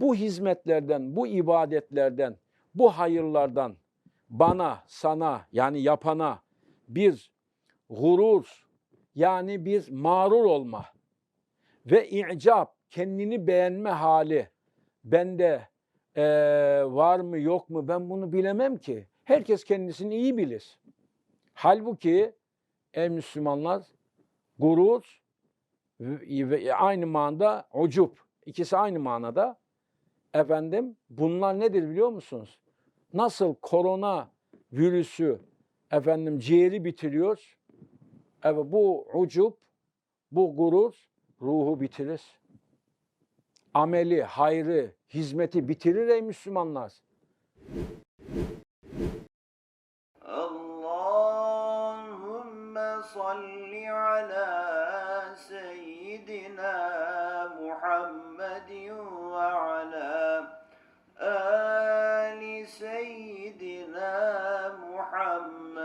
Bu hizmetlerden, bu ibadetlerden, bu hayırlardan bana, sana yani yapana bir gurur yani bir mağrur olma ve i'cap kendini beğenme hali bende eee, var mı yok mu ben bunu bilemem ki. Herkes kendisini iyi bilir. Halbuki ey Müslümanlar gurur aynı manada ucup ikisi aynı manada efendim bunlar nedir biliyor musunuz? Nasıl korona virüsü efendim ciğeri bitiriyor? Evet bu ucup, bu gurur ruhu bitirir. Ameli, hayrı, hizmeti bitirir ey Müslümanlar. Allahümme salli ala seyyidina Muhammed محمد